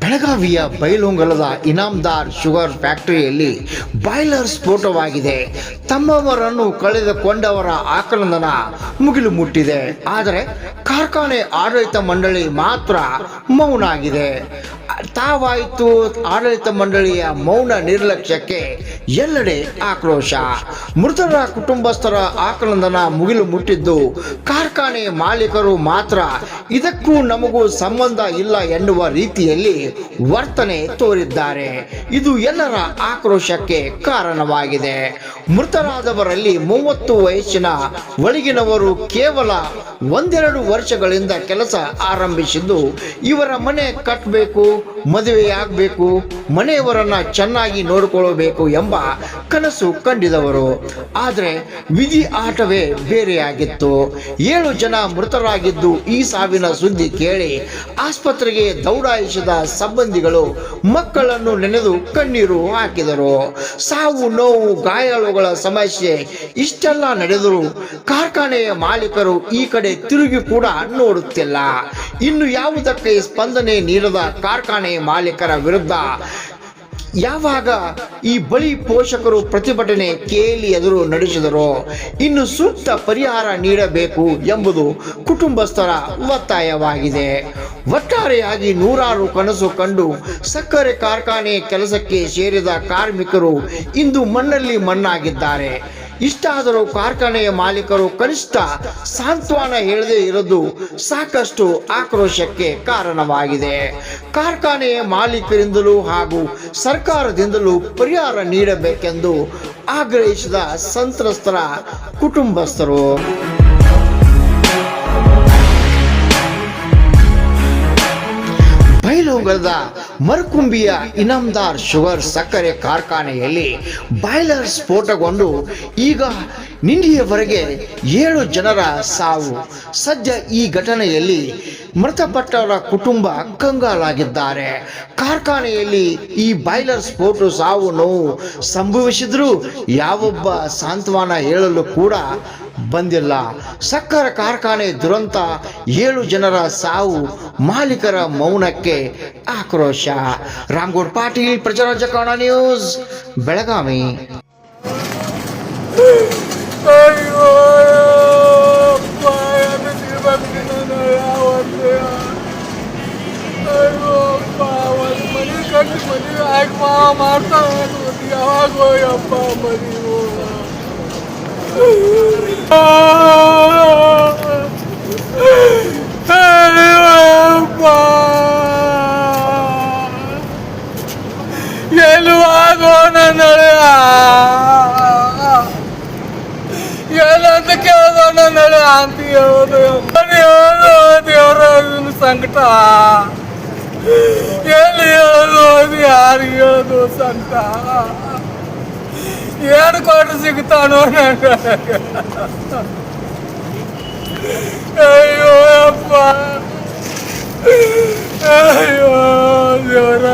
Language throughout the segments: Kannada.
ಬೆಳಗಾವಿಯ ಬೈಲುಂಗಲದ ಇನಾಮ್ದಾರ್ ಶುಗರ್ ಫ್ಯಾಕ್ಟರಿಯಲ್ಲಿ ಬಾಯ್ಲರ್ ಸ್ಫೋಟವಾಗಿದೆ. ತಮ್ಮವರನ್ನು ಕಳೆದುಕೊಂಡವರ ಆಕ್ರಂದನ ಮುಗಿಲು ಮುಟ್ಟಿದೆ. ಆದರೆ ಕಾರ್ಖಾನೆ ಆಡಳಿತ ಮಂಡಳಿ ಮಾತ್ರ ಮೌನ ಆಗಿದೆ ತಾವಾಯಿತು ಆಡಳಿತ ಮಂಡಳಿಯ ಮೌನ ನಿರ್ಲಕ್ಷ್ಯಕ್ಕೆ ಎಲ್ಲೆಡೆ ಆಕ್ರೋಶ. ಮೃತರ ಕುಟುಂಬಸ್ಥರ ಆಕ್ರಂದನ ಮುಗಿಲು ಮುಟ್ಟಿದ್ದು ಕಾರ್ಖಾನೆ ಮಾಲೀಕರು ಮಾತ್ರ ಇದಕ್ಕೂ ನಮಗೂ ಸಂಬಂಧ ಇಲ್ಲ ಎನ್ನುವ ರೀತಿಯಲ್ಲಿ ವರ್ತನೆ ತೋರಿದ್ದಾರೆ. ಇದು ಎಲ್ಲರ ಆಕ್ರೋಶಕ್ಕೆ ಕಾರಣವಾಗಿದೆ. ಮೃತರಾದವರಲ್ಲಿ ಮೂವತ್ತು ವಯಸ್ಸಿನ ಒಳಗಿನವರು ಕೇವಲ ಒಂದೆರಡು ವರ್ಷಗಳಿಂದ ಕೆಲಸ ಆರಂಭಿಸಿದ್ದು ಇವರ ಮನೆ ಕಟ್ಟಬೇಕು ಮದುವೆಯಾಗಬೇಕು, ಮನೆಯವರನ್ನು ಚೆನ್ನಾಗಿ ನೋಡಿಕೊಳ್ಳಬೇಕು ಎಂಬ ಕನಸು ಕಂಡಿದವರು. ಆದರೆ ವಿಧಿ ಆಟವೇ ಬೇರೆಯಾಗಿತ್ತು. ಏಳು ಜನ ಮೃತರಾಗಿದ್ದು ಈ ಸಾವಿನ ಸುದ್ದಿ ಕೇಳಿ ಆಸ್ಪತ್ರೆಗೆ ದೌಡಾಯಿಸಿದ ಸಂಬಂಧಿಗಳು ಮಕ್ಕಳನ್ನು ನೆನೆದು ಕಣ್ಣೀರು ಹಾಕಿದರು. ಸಾವು, ನೋವು, ಗಾಯಾಳುಗಳ ಸಮಸ್ಯೆ ಇಷ್ಟೆಲ್ಲ ನಡೆದರೂ ಕಾರ್ಖಾನೆಯ ಮಾಲೀಕರು ಈ ಕಡೆ ತಿರುಗಿ ಕೂಡ ನೋಡುತ್ತಿಲ್ಲ. ಇನ್ನು ಯಾವುದಕ್ಕೆ ಸ್ಪಂದನೆ ನೀಡದ ಕಾರ್ಖಾನೆ ಮಾಲೀಕರ ವಿರುದ್ಧ. ಯಾವಾಗ ಈ ಬಳಿ ಪೋಷಕರು ಪ್ರತಿಭಟನೆ ಕೇಳಿ ಎದುರು ನಡೆಸಿದರು, ಇನ್ನು ಸೂಕ್ತ ಪರಿಹಾರ ನೀಡಬೇಕು ಎಂಬುದು ಕುಟುಂಬಸ್ಥರ ಒತ್ತಾಯವಾಗಿದೆ. ಒಟ್ಟಾರೆಯಾಗಿ ನೂರಾರು ಕನಸು ಕಂಡು ಸಕ್ಕರೆ ಕಾರ್ಖಾನೆ ಕೆಲಸಕ್ಕೆ ಸೇರಿದ ಕಾರ್ಮಿಕರು ಇಂದು ಮಣ್ಣಲ್ಲಿ ಮಣ್ಣಾಗಿದ್ದಾರೆ. ಇಷ್ಟಾದರೂ ಕಾರ್ಖಾನೆಯ ಮಾಲೀಕರು ಕನಿಷ್ಠ ಸಾಂತ್ವನ ಹೇಳದೇ ಇರೋದು ಸಾಕಷ್ಟು ಆಕ್ರೋಶಕ್ಕೆ ಕಾರಣವಾಗಿದೆ. ಕಾರ್ಖಾನೆಯ ಮಾಲೀಕರಿಂದಲೂ ಹಾಗೂ ಸರ್ಕಾರದಿಂದಲೂ ಪರಿಹಾರ ನೀಡಬೇಕೆಂದು ಆಗ್ರಹಿಸಿದ ಸಂತ್ರಸ್ತರ ಕುಟುಂಬಸ್ಥರು. ಬೈಲಹೊಂಗಲದ ಮರಕುಂಬಿಯ ಇನಾಮ್ದಾರ್ ಶುಗರ್ ಸಕ್ಕರೆ ಕಾರ್ಖಾನೆಯಲ್ಲಿ ಬಾಯ್ಲರ್ ಸ್ಫೋಟಗೊಂಡು ಈಗ ನಿನ್ನೆಯವರೆಗೆ ಏಳು ಜನರ ಸಾವು. ಸದ್ಯ ಈ ಘಟನೆಯಲ್ಲಿ ಮೃತಪಟ್ಟವರ ಕುಟುಂಬ ಕಂಗಾಲಾಗಿದ್ದಾರೆ. ಕಾರ್ಖಾನೆಯಲ್ಲಿ ಈ ಬಾಯ್ಲರ್ ಸ್ಫೋಟ ಸಾವು ನೋವು ಸಂಭವಿಸಿದ್ರೂ ಯಾವೊಬ್ಬ ಸಾಂತ್ವನ ಹೇಳಲು ಕೂಡ ಬಂದಿಲ್ಲ. ಸಕ್ಕರೆ ಕಾರ್ಖಾನೆ ದುರಂತ ಏಳು ಜನರ ಸಾವು ಮಾಲೀಕರ ಮೌನಕ್ಕೆ ಆಕ್ರೋಶ. ರಾಮ್ಗೌಡ್ ಪಾಟೀಲ್ ಪ್ರಜಾರಾಜ್ಯ ಕನ್ನಡ ನ್ಯೂಸ್ ಬೆಳಗಾವಿ ಅಯ್ಯೋ ಅಪ್ಪ ಏನು ತಿಳ್ಬೇಕು ನಾನು ಯಾವತ್ತೇ ಅಯ್ಯೋ ಅಪ್ಪ ಒಂದು ಮನೆ ಕಟ್ಟಿ ಮದುವೆ ಆಗಿ ಮಾ ಮಾಡ್ತಾ ಇರೋದು ಯಾವಾಗ ಹೋಯಪ್ಪ ಮದುವೆ ಎಲ್ಲುವಾಗೋ ನನ್ನ ಏನಂತ ಕೇಳೋದು ನನ್ನ ಅಂತ ಸಂಕಟ. ಎಲ್ಲಿ ಹೇಳೋದು ಅದು ಯಾರು ಹೇಳೋದು ಸಂಕಟ. ಏನು ಕೊಟ್ಟು ಸಿಗ್ತಾನೋ ಅಯ್ಯೋ ಅಪ್ಪ ಅಯ್ಯೋ, ದೇವರ.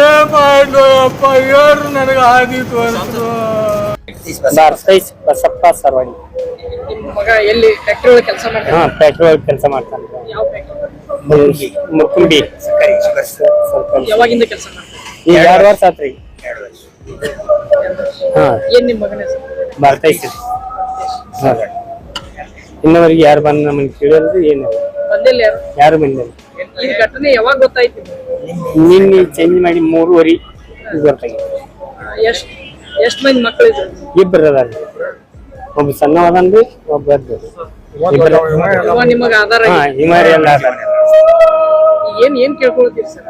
ಏನ್ ಮಾಡೋ ಅಪ್ಪ ಏನು ನನಗೆ ಹಾದಿ ತೋರಿಸು ಬಸಪ್ಪ ಸರ್ವಾಣಿ ಮಗ ಎಲ್ಲಿ ಫ್ಯಾಕ್ಟ್ರಿ ಒಳಗೆ ಕೆಲಸ ಹಾ ಕೆಲಸ ಮಾಡ್ತಾನೆ ಯಾವ ಫ್ಯಾಕ್ಟ್ರಿ ಮುರ್ಕುಂಬಿ ಯಾವಾಗಿಂದ ಕೆಲಸ ಮಾಡ್ತಾನೆ ಈಗ ಎರಡು ವರ್ಷ ಆತ್ರಿ ಹಾ ಏನ್ ನಿಮ್ಮ ಮಗನ ಹೆಸರು ಬಾರ್ತೈಸ್ ಹಾ ಇನ್ನವರೆಗೆ ಯಾರು ಬಂದ ನಮಗೆ ಕೇಳಿದ್ರು ಏನು ಬಂದಿಲ್ಲ ಯಾರು ಯಾರು ಬಂದಿಲ್ಲ ಈ ಘಟನೆ ಯಾವಾಗ ಗೊತ್ತಾಯ್ತು? ನಿನ್ನೆ ಚೇಂಜ್ ಮಾಡಿ ಮೂರುವರೆ ಗೊತ್ತಾಗಿದೆ. ಎಷ್ಟ್? ಎಷ್ಟ್ ಮಂದಿ ಮಕ್ಕಳು ಇಬ್ಬರು ಅದಾರ. ಒಬ್ಬ ಸಣ್ಣವದನ್ರಿ ಒಬ್ಬ ದೊಡ್ಡ. ಇಬ್ಬರು ಇವ ನಿಮಗ ಆಧಾರ ಹಾ ಎಲ್ಲ ಅದಾರ ಏನ್ ಏನ್ ಕೇಳ್ಕೊಳ್ತೀರಿ ಸರ್?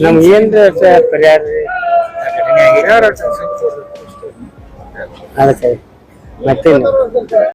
ನಮ್ಗೆ ಏನ್ರ ಸ- ಪರಿಹಾರ ರೀ? ಅದಕ್ಕೆ ಮತ್ತೇನು?